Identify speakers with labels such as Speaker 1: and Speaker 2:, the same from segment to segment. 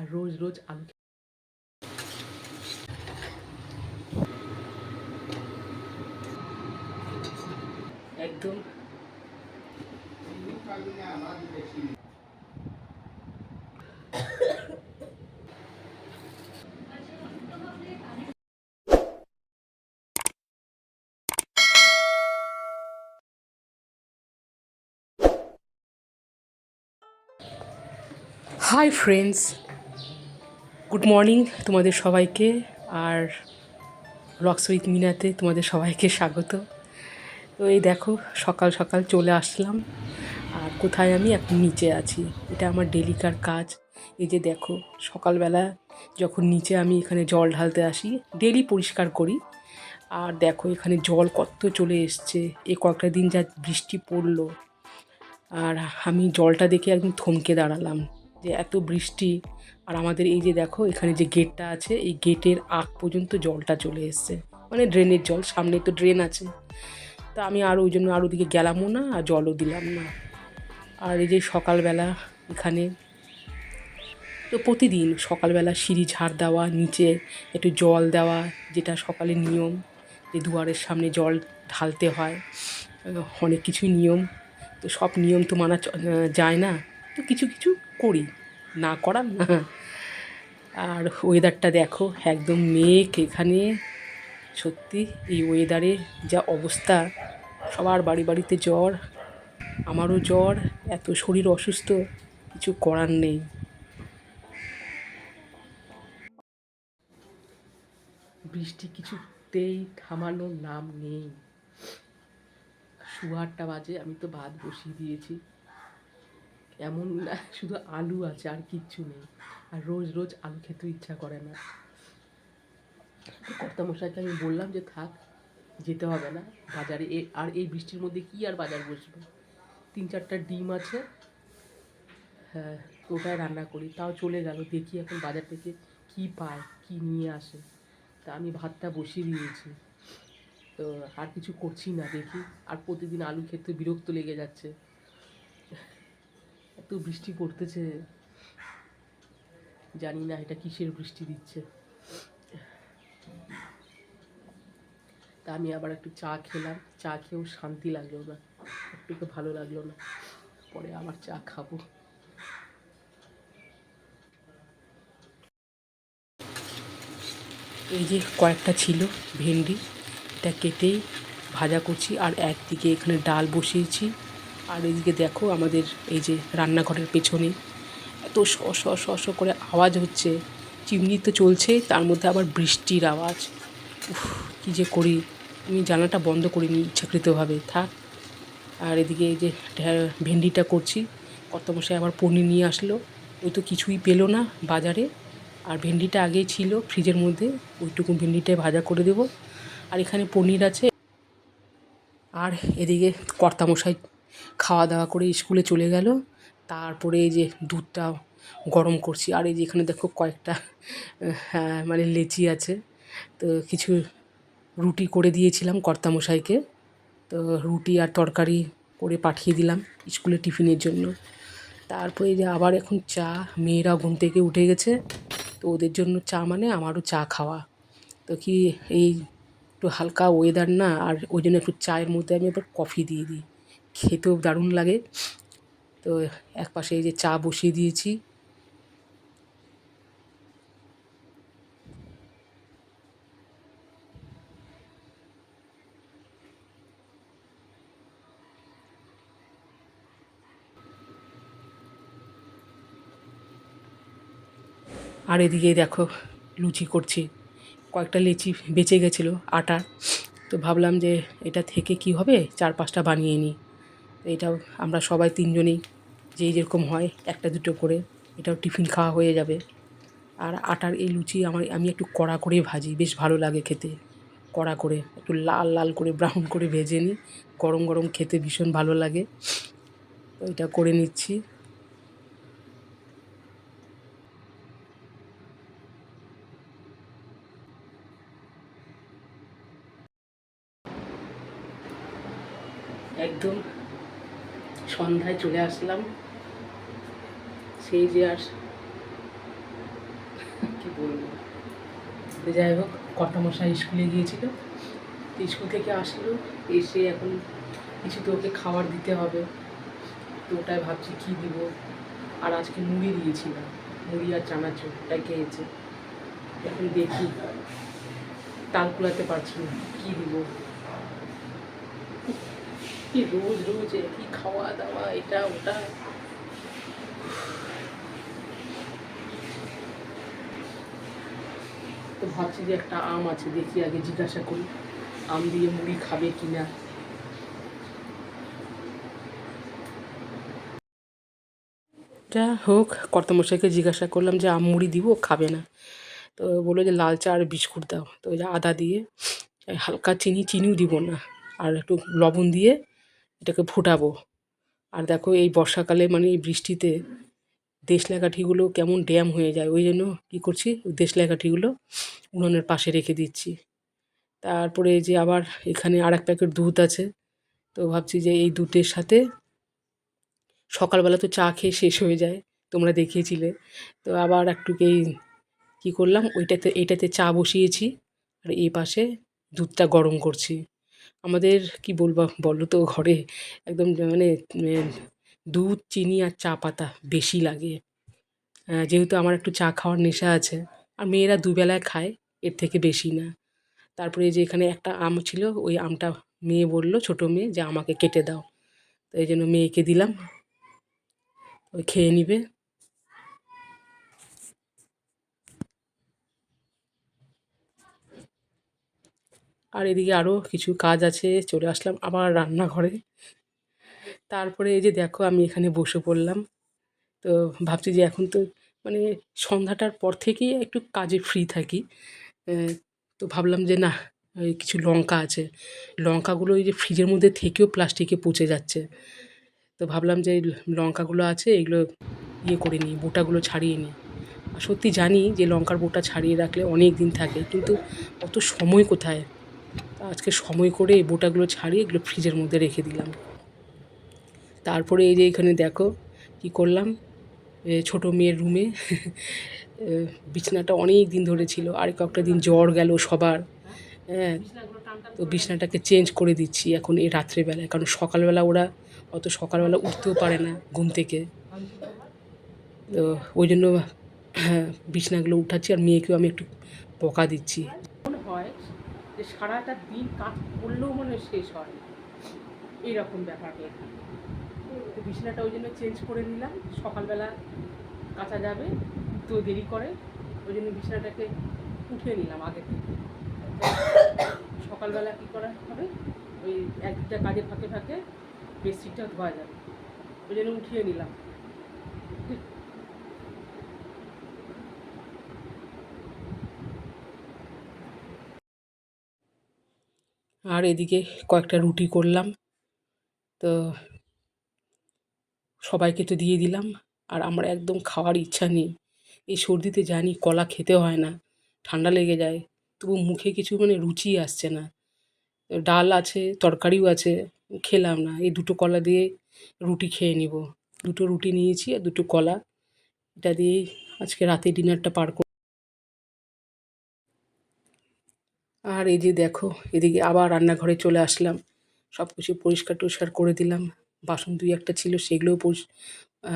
Speaker 1: আর রোজ রোজ আলু খে- একদম হাই ফ্রেন্ডস গুড মর্নিং তোমাদের সবাইকে, আর রক্স উইথ মিনাতে তোমাদের সবাইকে স্বাগত। তো এই দেখো, সকাল সকাল চলে আসলাম, আর কোথায় আমি? এখন নিচে আছি। এটা আমার ডেলিকার কাজ। এই যে দেখো, সকালবেলা যখন নিচে আমি এখানে জল ঢালতে আসি, ডেলি পরিষ্কার করি। আর দেখো, এখানে জল কত চলে এসছে। এ কয়েকটা দিন যা বৃষ্টি পড়ল। আর আমি জলটা দেখে একদম থমকে দাঁড়ালাম। যে এত বৃষ্টি আর আমাদের এই যে দেখো, এখানে যে গেটটা আছে, এই গেটের আগ পর্যন্ত জলটা চলে এসছে। মানে ড্রেনের জল, সামনে তো ড্রেন আছে। তা আমি আর ওই জন্য আর ওদিকে গেলামও না আর জলও দিলাম না। আর এই যে সকালবেলা এখানে তো প্রতিদিন সকালবেলা সিঁড়ি ঝাড় দেওয়া, নিচে একটু জল দেওয়া, যেটা সকালের নিয়ম যে দুয়ারের সামনে জল ঢালতে হয়, অনেক কিছুই নিয়ম। তো সব নিয়ম তো মানা যায় না। তো কিছু কিছু করি, না করার না। আর ওয়েদারটা দেখো, একদম মেঘ এখানে। সত্যি, এই ওয়েদারে যা অবস্থা, সবার বাড়ি বাড়িতে জ্বর, আমারও জ্বর, এত শরীর অসুস্থ, কিছু করার নেই। বৃষ্টি কিছুতেই থামানোর নাম নেই। শুয়ারটা বাজে, আমি তো ভাত বসিয়ে দিয়েছি। এমন না, শুধু আলু আছে, আর কিচ্ছু নেই। আর রোজ রোজ আলু খেতে ইচ্ছা করে না। কর্তামশাইকে আমি বললাম যে, থাক, যেতে হবে না। বাজারে এ, আর এই বৃষ্টির মধ্যে কি আর বাজার বসবে? তিন চারটা ডিম আছে। হ্যাঁ ওটাই রান্না করি। তাও চলে গেল। দেখি এখন বাজার থেকে কি পায়, কি নিয়ে আসে। তা আমি ভাতটা বসিয়ে দিয়েছি। তো আর কিছু করছি না, দেখি। আর প্রতিদিন আলু খেতে বিরক্ত লেগে যাচ্ছে। এত বৃষ্টি পড়তেছে। জানি না এটা কিসের বৃষ্টি দিচ্ছে। তা আমি আবার একটু চা খেলাম। চা খেয়েও শান্তি লাগল না। একটুকু ভালো লাগল না। পরে আবার চা খাব। এই যে কয়েকটা ছিল ভেন্ডি, এটা কেটেই ভাজা করছি। আর একদিকে এখানে ডাল বসিয়েছি। আর এইদিকে দেখো আমাদের এই যে রান্নাঘরের পেছনে এত শ শ শ শ করে আওয়াজ হচ্ছে। চিমনি তো চলছে, তার মধ্যে আবার বৃষ্টির আওয়াজ। উফ, কী যে করি? আমি জানাটা বন্ধ করিনি ইচ্ছাকৃতভাবে, থাক। আর এদিকে এই যে ভেন্ডিটা করছি কত মশাই আবার পনির নিয়ে আসলো। ওই তো কিছুই পেল না বাজারে। আর ভেন্ডিটা আগেই ছিল ফ্রিজের মধ্যে, ওইটুকু ভেন্ডিটাই ভাজা করে দেবো। আর এখানে পনির আছে। আর এদিকে কর্তামশাই খাওয়া দাওয়া করে স্কুলে চলে গেল। তারপরে এই যে দুধটা গরম করছি। আর এই যে এখানে দেখো কয়েকটা হ্যাঁ মানে লেচি আছে। তো কিছু রুটি করে দিয়েছিলাম কর্তামশাইকে। তো রুটি আর তরকারি করে পাঠিয়ে দিলাম স্কুলে টিফিনের জন্য। তারপরে যে আবার এখন চা, মেয়েরা ঘুম থেকে উঠে গেছে। তো ওদের জন্য চা মানে আমারও চা খাওয়া। তো কি এই একটু হালকা ওয়েদার না, আর ওই জন্য একটু চায়ের মধ্যে আমি এবার কফি দিয়ে দিই। খেতেও দারুণ লাগে। তো এক পাশে এই যে চা বসিয়ে দিয়েছি। আর এদিকে দেখো লুচি করছি। কয়েকটা লেচি বেঁচে গেছিল, আটা। তো ভাবলাম যে এটা থেকে কি হবে? চার পাঁচটা বানিয়ে নিই। এটাও আমরা সবাই তিনজনেই যেই যেরকম হয়, একটা দুটো করে, এটাও টিফিন খাওয়া হয়ে যাবে। আর আটার এই লুচি আমার, আমি একটু কড়া করে ভাজি, বেশ ভালো লাগে খেতে। কড়া করে, একটু লাল লাল করে ব্রাউন করে ভেজে নিই। গরম গরম খেতে ভীষণ ভালো লাগে। তো এটা করে নিচ্ছি একদম সন্ধ্যায় চলে আসলাম। সেই যে আর কি বলব? যাই হোক, কর্তামশাই স্কুলে গিয়েছিল। স্কুল থেকে আসলো, এসে এখন কিছু তো ওকে খাবার দিতে হবে। তো ওটাই ভাবছি কী দিব? আর আজকে মুড়ি দিয়েছিলাম, মুড়ি আর চানাচুর, ওটাই খেয়েছে। এখন দেখি, তাল কুলাতে পারছি না, কী দিব? কি রোজ রোজ কি খাওয়া দাওয়া, এটা ওটা। তো ভাবছি যে একটা আম আছে, দেখি আগে জিজ্ঞাসা করি, আম দিয়ে মুড়ি খাবে কি না যা হোক, কর্তামশাইকে জিজ্ঞাসা করলাম যে আম মুড়ি দিব খাবে না। তো বলল যে লাল চা আর বিস্কুট দাও। তো ওই যে আদা দিয়ে হালকা চিনি, চিনিও দিব না। আর একটু লবণ দিয়ে এটাকে ফোটাবো। আর দেখো এই বর্ষাকালে মানে এই বৃষ্টিতে দেশলা কাঠিগুলো কেমন ড্যাম হয়ে যায়। ওই জন্য কী করছি? ওই কাঠিগুলো উনুনের পাশে রেখে দিচ্ছি। তারপরে যে আবার এখানে আর এক প্যাকেট দুধ আছে। তো ভাবছি যে এই দুধের সাথে সকালবেলা তো চা খেয়ে শেষ হয়ে যায়, তোমরা দেখিয়েছিলে। তো আবার একটুকেই কী করলাম? ওইটাতে, এইটাতে চা বসিয়েছি। আর এই পাশে দুধটা গরম করছি। আমাদের, কি বলব, বলো তো, ঘরে একদম মানে দুধ, চিনি আর চা পাতা বেশি লাগে। যেহেতু আমার একটু চা খাওয়ার নেশা আছে, আর মেয়েরা দুবেলায় খায়, এর থেকে বেশি না। তারপরে যে এখানে একটা আম ছিল, ওই আমটা মেয়ে বলল, ছোট মেয়ে, যে আমাকে কেটে দাও। তো এই জন্য মেয়েকে দিলাম। ওই খেয়ে নিবে। আর এদিকে আরও কিছু কাজ আছে, চলে আসলাম আবার রান্নাঘরে। তারপরে এই যে দেখো আমি এখানে বসে পড়লাম। তো ভাবছি যে এখন তো মানে সন্ধ্যাটার পর থেকেই একটু কাজে ফ্রি থাকি। তো ভাবলাম যে না, ওই কিছু লঙ্কা আছে। লঙ্কাগুলো ওই যে ফ্রিজের মধ্যে থেকেও প্লাস্টিকে পচে যাচ্ছে। তো ভাবলাম যে লঙ্কাগুলো আছে, এগুলো ইয়ে করে নিই, বোটাগুলো ছাড়িয়ে নিই। আর সত্যি জানি যে লঙ্কার বোটা ছাড়িয়ে রাখলে অনেক দিন থাকে, কিন্তু অত সময় কোথায়? আজকে সময় করে এই বোটাগুলো ছাড়িয়ে এগুলো ফ্রিজের মধ্যে রেখে দিলাম। তারপরে এই যে এখানে দেখো কি করলাম? ছোট মেয়ের রুমে বিছানাটা অনেক দিন ধরে ছিল আর কয়েকটা দিন জ্বর গেল সবার। হ্যাঁ তো বিছানাটাকে চেঞ্জ করে দিচ্ছি এখন এই রাত্রেবেলায়, কারণ সকালবেলা ওরা অত সকালবেলা উঠতেও পারে না ঘুম থেকে। তো ওই জন্য হ্যাঁ বিছানাগুলো উঠাচ্ছি আর মেয়েকেও আমি একটু বকা দিচ্ছি। যে সারাটা দিন কাজ করলেও মনে শেষ হয় এইরকম ব্যাপার হয়ে থাকে। বিছানাটা ওই জন্য চেঞ্জ করে নিলাম। সকালবেলা কাঁচা যাবে, তো দেরি করে। ওই জন্য বিছানাটাকে উঠিয়ে নিলাম আগে থেকে। সকালবেলা কী করা হবে? ওই এক কাজে ফাঁকে ফাঁকে বেডশিটটা ধোয়া যাবে। ওই জন্য উঠিয়ে নিলাম। আর এদিকে কয়েকটা রুটি করলাম। তো সবাইকে তো দিয়ে দিলাম। আর আমার একদম খাওয়ার ইচ্ছা নেই। এই সর্দিতে জানি কলা খেতে হয় না, ঠান্ডা লেগে যায়। তবু মুখে কিছু মানে রুচি আসছে না। ডাল আছে, তরকারিও আছে, খেলাম না। এই দুটো কলা দিয়ে রুটি খেয়ে নিব। দুটো রুটি নিয়েছি আর দুটো কলা। এটা দিয়েই আজকে রাতে ডিনারটা পার করব আর এই যে দেখো, এদিকে আবার রান্নাঘরে চলে আসলাম। সব কিছু পরিষ্কার টরিষ্কার করে দিলাম। বাসন দুই একটা ছিল, সেগুলোও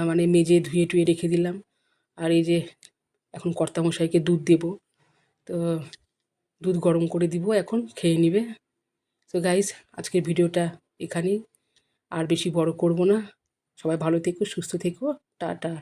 Speaker 1: মানে মেজে ধুয়ে টুয়ে রেখে দিলাম। আর এই যে এখন কর্তামশাইকে দুধ দেব। তো দুধ গরম করে দিব এখন, খেয়ে নিবে। তো গাইজ আজকের ভিডিওটা এখানেই। আর বেশি বড় করব না। সবাই ভালো থেকো, সুস্থ থেকো। টাটা।